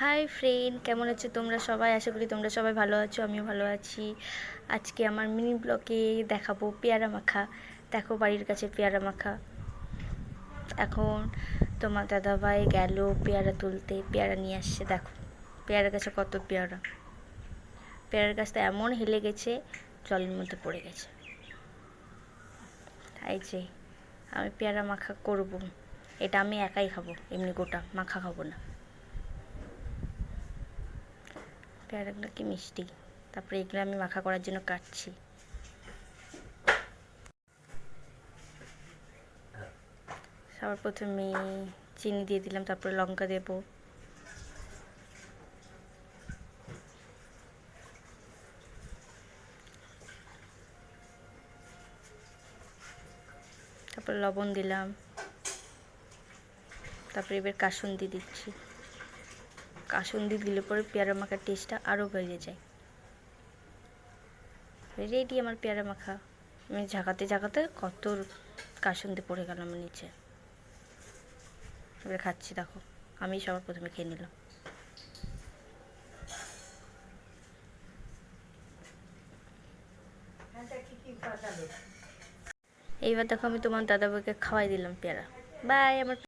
Hi friend কেমন আছো তোমরা সবাই? আশা করি তোমরা সবাই ভালো আছো, আমিও ভালো আছি। আজকে আমার মিনি ব্লগে দেখাবো পেয়ারা মাখা। দেখো বাড়ির কাছে পেয়ারা মাখা। এখন তোমার দাদাভাই গেল পেয়ারা তুলতে, পেয়ারা নিয়ে আসছে, দেখো। পেয়ারা গাছে কত পেয়ারা। পেয়ারার গাছটা এমন হেলে গেছে, জলের মধ্যে পড়ে গেছে। এই যে, আমি পেয়ারা মাখা করব। এটা আমি একাই খাব, এমনি গোটা, মাখা খাব না। পেয়ারাগুলো কি মিষ্টি? তারপরে এগুলো আমি মাখা করার জন্য কাটছি। সবার প্রথমে চিনি দিয়ে দিলাম, তারপরে লঙ্কা দেবো। তারপরে লবণ দিলাম। তারপরে এবার কাসুন্দি দিচ্ছি। কাসুন্দি দিলে পরে পেয়ারা মাখার টেস্টটা আরও বেড়ে যায়। রেডি আমার পেয়ারা মাখা। আমি ঝাঁকাতে ঝাঁকাতে কত কাসুন্দি পড়ে গেল আমার নিচে। এবার খাচ্ছি, দেখো। আমি সবার প্রথমে খেয়ে নিলাম। এইবার দেখো আমি তোমার দাদাবাইকে খাওয়াই দিলাম পেয়ারা। বাই আমার